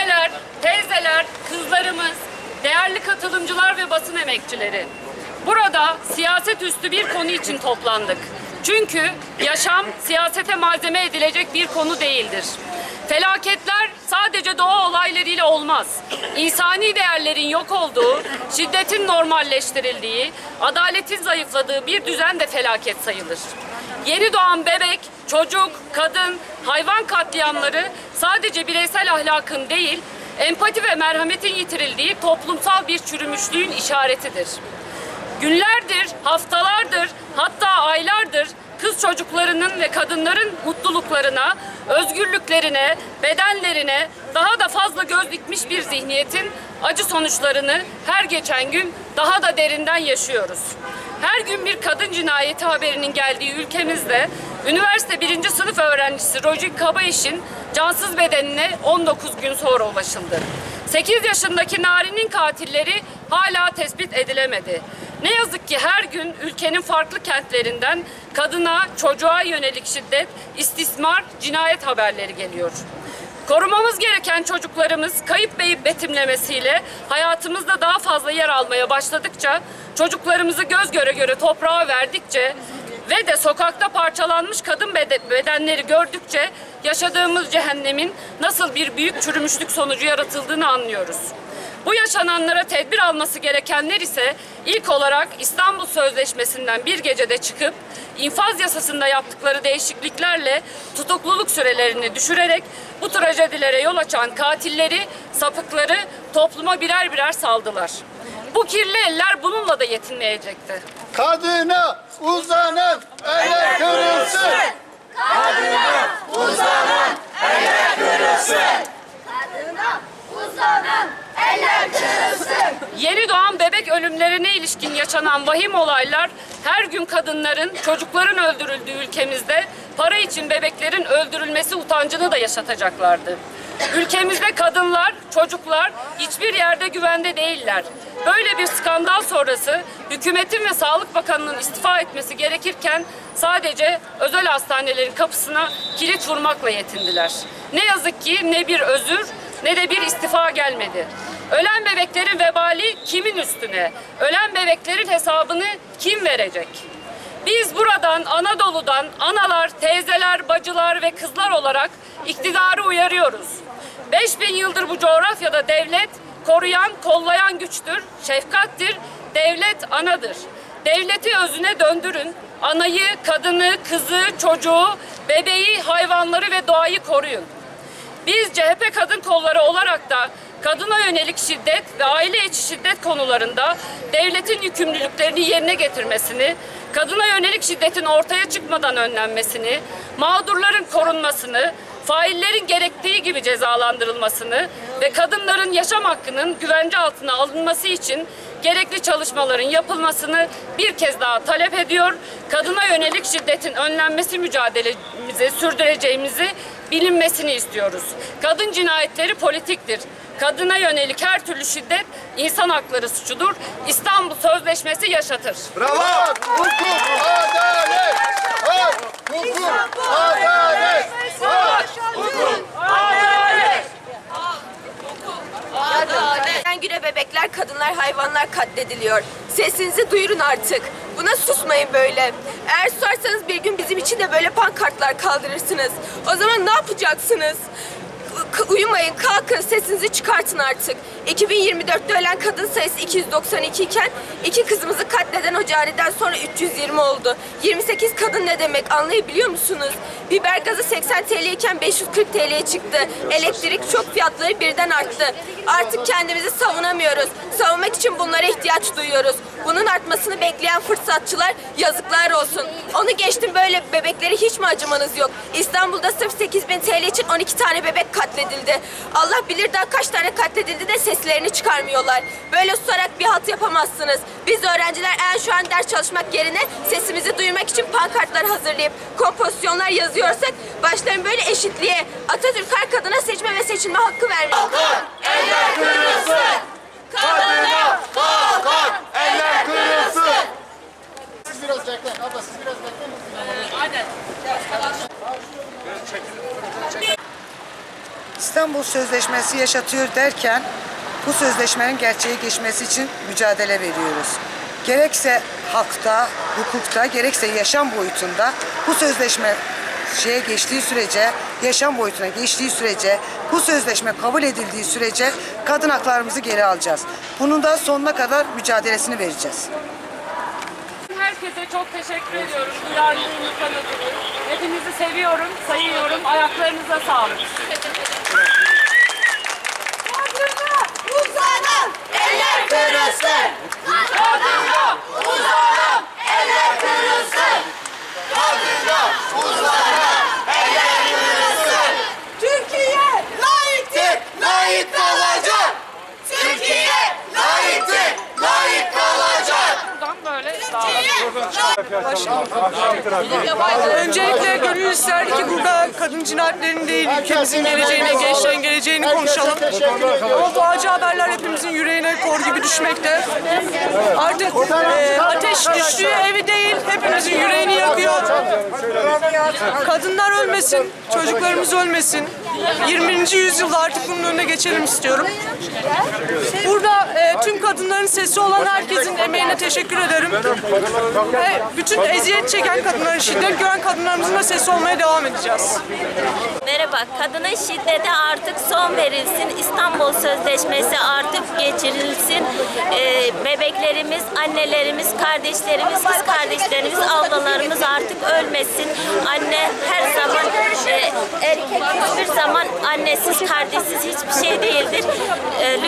Anneler, teyzeler, kızlarımız, değerli katılımcılar ve basın emekçileri. Burada siyaset üstü bir konu için toplandık. Çünkü yaşam siyasete malzeme edilecek bir konu değildir. Felaketler sadece doğa olaylarıyla olmaz. İnsani değerlerin yok olduğu, şiddetin normalleştirildiği, adaletin zayıfladığı bir düzen de felaket sayılır. Yeni doğan bebek, çocuk, kadın, hayvan katliamları sadece bireysel ahlakın değil, empati ve merhametin yitirildiği toplumsal bir çürümüşlüğün işaretidir. Günlerdir, haftalardır, hatta aylardır kız çocuklarının ve kadınların mutluluklarına, özgürlüklerine, bedenlerine daha da fazla göz dikmiş bir zihniyetin acı sonuçlarını her geçen gün daha da derinden yaşıyoruz. Her gün bir kadın cinayeti haberinin geldiği ülkemizde üniversite birinci sınıf öğrencisi Rojin Kabayiş'in cansız bedenine 19 gün sonra ulaşıldı. 8 yaşındaki Nari'nin katilleri hala tespit edilemedi. Ne yazık ki her gün ülkenin farklı kentlerinden kadına, çocuğa yönelik şiddet, istismar, cinayet haberleri geliyor. Korumamız gereken çocuklarımız kayıp beyip betimlemesiyle hayatımızda daha fazla yer almaya başladıkça, çocuklarımızı göz göre göre toprağa verdikçe ve de sokakta parçalanmış kadın bede- bedenleri gördükçe yaşadığımız cehennemin nasıl bir büyük çürümüşlük sonucu yaratıldığını anlıyoruz. Bu yaşananlara tedbir alması gerekenler ise ilk olarak İstanbul Sözleşmesi'nden bir gecede çıkıp infaz yasasında yaptıkları değişikliklerle tutukluluk sürelerini düşürerek bu trajedilere yol açan katilleri, sapıkları topluma birer birer saldılar. Bu kirli eller bununla da yetinmeyecekti. Kadına uzanan eller kırılsın. Kadına uzanan eller kırılsın. Yeni doğan bebek ölümlerine ilişkin yaşanan vahim olaylar her gün kadınların, çocukların öldürüldüğü ülkemizde para için bebeklerin öldürülmesi utancını da yaşatacaklardı. Ülkemizde kadınlar, çocuklar hiçbir yerde güvende değiller. Böyle bir skandal sonrası hükümetin ve Sağlık Bakanı'nın istifa etmesi gerekirken sadece özel hastanelerin kapısına kilit vurmakla yetindiler. Ne yazık ki ne bir özür ne de bir istifa gelmedi. Ölen bebeklerin vebali kimin üstüne? Ölen bebeklerin hesabını kim verecek? Biz buradan Anadolu'dan analar, teyzeler, bacılar ve kızlar olarak iktidarı uyarıyoruz. 5000 yıldır bu coğrafyada devlet koruyan, kollayan güçtür, şefkattir, devlet anadır. Devleti özüne döndürün, anayı, kadını, kızı, çocuğu, bebeği, hayvanları ve doğayı koruyun. Biz CHP kadın kolları olarak da kadına yönelik şiddet ve aile içi şiddet konularında devletin yükümlülüklerini yerine getirmesini, kadına yönelik şiddetin ortaya çıkmadan önlenmesini, mağdurların korunmasını, faillerin gerektiği gibi cezalandırılmasını ve kadınların yaşam hakkının güvence altına alınması için gerekli çalışmaların yapılmasını bir kez daha talep ediyor. Kadına yönelik şiddetin önlenmesi mücadelemizi sürdüreceğimizi bilinmesini istiyoruz. Kadın cinayetleri politiktir. Kadına yönelik her türlü şiddet insan hakları suçudur. İstanbul Sözleşmesi yaşatır. Bravo. Hukuk, adalet. Hak, hukuk, adalet. Hak, hukuk. Adalet! Günden güne bebekler, kadınlar, hayvanlar katlediliyor. Sesinizi duyurun artık. Buna susmayın böyle. Eğer susarsanız bir gün bizim için de böyle pankartlar kaldırırsınız. O zaman ne yapacaksınız? K- uyumayın, kalkın, sesinizi çıkartın artık. 2024'te ölen kadın sayısı 292 iken iki kızımızı katleden o cariden sonra 320 oldu. 28 kadın ne demek anlayabiliyor musunuz? Biber gazı 80 TL iken 540 TL'ye çıktı. Elektrik çok fiyatları birden arttı. Artık kendimizi savunamıyoruz. Savunmak için bunlara ihtiyaç duyuyoruz. Bunun artmasını bekleyen fırsatçılar yazıklar olsun. Onu geçtim böyle bebeklere hiç mi acımanız yok? İstanbul'da sırf 8000 TL için 12 tane bebek katledildi. Allah bilir daha kaç tane katledildi de seslerini çıkarmıyorlar. Böyle susarak bir halt yapamazsınız. Biz öğrenciler eğer şu an ders çalışmak yerine sesimizi duyurmak için pankartlar hazırlayıp kompozisyonlar yazıyorsak başların böyle eşitliğe Atatürk her kadına seçme ve seçilme hakkı vermek. Eller kırılsın. Kadına kalkan eller kırılsın. Siz biraz bekleyin. Abla siz biraz bekleyin. İstanbul Sözleşmesi yaşatıyor derken bu sözleşmenin gerçeğe geçmesi için mücadele veriyoruz. Gerekse hakta, hukukta, gerekse yaşam boyutunda bu sözleşme şeye geçtiği sürece, yaşam boyutuna geçtiği sürece, bu sözleşme kabul edildiği sürece kadın haklarımızı geri alacağız. Bunun da sonuna kadar mücadelesini vereceğiz. Herkese çok teşekkür ediyorum duyarlılığınızdan ötürü. Hepinizi seviyorum, sayıyorum. Ayaklarınıza sağlık. Kadına uzanan eller kırılsın. Kadına uzanan eller kırılsın. Kadına uzanan eller kırılsın. Türkiye layıktır, Layık kalacak. Türkiye Layıktır. Layık kalacak. Buradan böyle dağılalım. Öncelikle gönül isterdi ki burada kadın cinayetlerinin değil, ülkemizin geleceğini, gençlerin geleceğini konuşalım. Ama bu acı haberler hepimizin yüreğine kor gibi düşmekte. Artık e, ateş düştüğü evi değil, hepimizin yüreğini yakıyor. Kadınlar ölmesin, çocuklarımız ölmesin. 20. yüzyılda artık bunun önüne geçelim istiyorum. Burada e, tüm kadınların sesi olan herkesin emeğine teşekkür ederim. Ve bütün eziyet çeken kadınların, şiddet gören kadınlarımızın da sesi olmaya devam edeceğiz. Merhaba, kadına şiddete artık son verilsin. İstanbul Sözleşmesi artık geçirilsin. Ee, bebeklerimiz, annelerimiz, kardeşlerimiz, kız kardeşlerimiz, ablalarımız artık ölmesin. Anne her zaman, e, erkek hiçbir zaman annesiz, kardeşsiz hiçbir şey değildir. E,